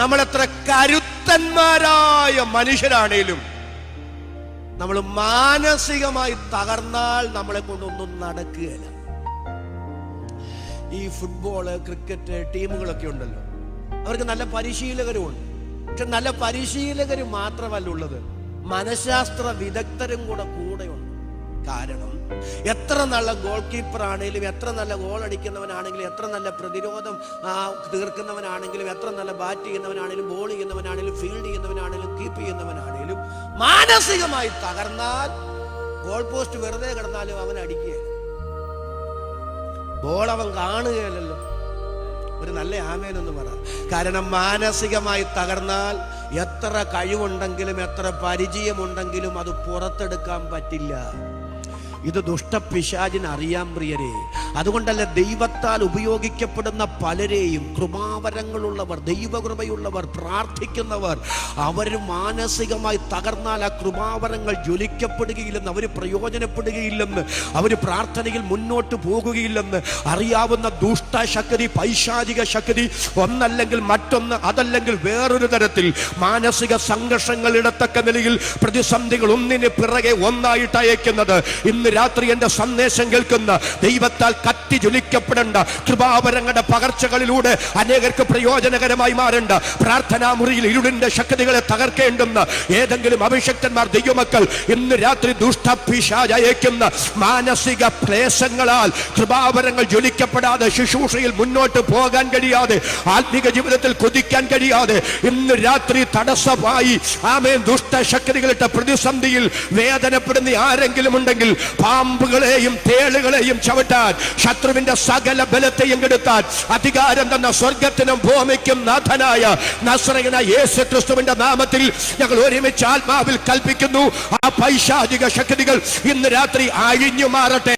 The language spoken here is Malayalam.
നമ്മൾ എത്ര കരുത്തന്മാരായ മനുഷ്യരാണേലും നമ്മൾ മാനസികമായി തകർന്നാൽ നമ്മളെ കൊണ്ടൊന്നും നടക്കുകയില്ല. ഈ ഫുട്ബോൾ ക്രിക്കറ്റ് ടീമുകളൊക്കെ ഉണ്ടല്ലോ. അവർക്ക് നല്ല പരിശീലകരും ഉണ്ട് പക്ഷെ നല്ല പരിശീലകർ മാത്രമല്ല ഉള്ളത്. മനഃശാസ്ത്ര വിദഗ്ധരും കൂടെ കൂടെയുണ്ട്. കാരണം. എത്ര നല്ല ഗോൾ കീപ്പർ ആണെങ്കിലും എത്ര നല്ല ഗോൾ അടിക്കുന്നവനാണെങ്കിലും എത്ര നല്ല പ്രതിരോധം തീർക്കുന്നവനാണെങ്കിലും എത്ര നല്ല ബാറ്റ് ചെയ്യുന്നവനാണെങ്കിലും ബോൾ ചെയ്യുന്നവനാണെങ്കിലും ഫീൽഡ് ചെയ്യുന്നവനാണെങ്കിലും കീപ്പ് ചെയ്യുന്നവനാണെങ്കിലും മാനസികമായി തകർന്നാൽ ഗോൾ പോസ്റ്റ് വെറുതെ കിടന്നാലും അവൻ അടിക്കുക ബോൾ അവൻ കാണുകയല്ലോ ഒരു നല്ല ആമേനെന്ന് പറ. കാരണം മാനസികമായി തകർന്നാൽ എത്ര കഴിവുണ്ടെങ്കിലും എത്ര പരിചയമുണ്ടെങ്കിലും അത് പുറത്തെടുക്കാൻ പറ്റില്ല. ഇത് ദുഷ്ടപിശാചിന് അറിയാൻ പ്രിയരെ. അതുകൊണ്ടല്ല ദൈവത്താൽ ഉപയോഗിക്കപ്പെടുന്ന പലരെയും കൃപാവരങ്ങളുള്ളവർ ദൈവകൃപയുള്ളവർ പ്രാർത്ഥിക്കുന്നവർ അവർ മാനസികമായി തകർന്നാൽ ആ കൃപാവരങ്ങൾ ജ്വലിക്കപ്പെടുകയില്ലെന്ന് അവർ പ്രയോജനപ്പെടുകയില്ലെന്ന് അവർ പ്രാർത്ഥനയിൽ മുന്നോട്ട് പോകുകയില്ലെന്ന് അറിയാവുന്ന ദുഷ്ടശക്തി പൈശാചിക ശക്തി ഒന്നല്ലെങ്കിൽ മറ്റൊന്ന് അതല്ലെങ്കിൽ വേറൊരു തരത്തിൽ മാനസിക സംഘർഷങ്ങൾ ഇടത്തക്ക നിലയിൽ പ്രതിസന്ധികൾ ഒന്നിന് പിറകെ ഒന്നായിട്ട് അയക്കുന്നത് ഇന്ന് രാത്രി എന്റെ സന്ദേശം കേൾക്കുന്ന ദൈവത്താൽ കത്തി ജ്വലിക്കപ്പെടേണ്ട കൃപാവരങ്ങളുടെ പകർച്ചകളിലൂടെ അനേകർക്ക് പ്രയോജനകരമായി മാറേണ്ട പ്രാർത്ഥനാ മുറിയിൽ ഇരുളിന്റെ ശക്തികളെ തകർക്കേണ്ടുന്ന ഏതെങ്കിലും അഭിഷക്തന്മാർ ദൈവമക്കൾ ഇന്ന് രാത്രി ദുഷ്ടപിശാചയക്കുന്ന മാനസിക ക്ലേശങ്ങളാൽ കൃപാവരങ്ങൾ ജ്വലിക്കപ്പെടാതെ ശുശ്രൂഷയിൽ മുന്നോട്ട് പോകാൻ കഴിയാതെ ആത്മീക ജീവിതത്തിൽ കൊതിക്കാൻ കഴിയാതെ ഇന്ന് രാത്രി തടസ്സമായി ആമേൻ ദുഷ്ടശക്തികളിട്ട പ്രതിസന്ധിയിൽ വേദനപ്പെടുന്ന ആരെങ്കിലും ഉണ്ടെങ്കിൽ പാമ്പുകളെയും തേളുകളെയും ചവിട്ടാൻ ശത്രുവിന്റെ സകല ബലത്തെയും കെടുത്താൻ അധികാരം തന്ന സ്വർഗത്തിനും ഭൂമിക്കും നാഥനായ നസ്രയന യേശു ക്രിസ്തുവിന്റെ നാമത്തിൽ ഞങ്ങൾ ഒരുമിച്ച് ആത്മാവിൽ കൽപ്പിക്കുന്നു. ആ പൈശാചിക ശക്തികൾ ഇന്ന് രാത്രി അഴിഞ്ഞു മാറട്ടെ.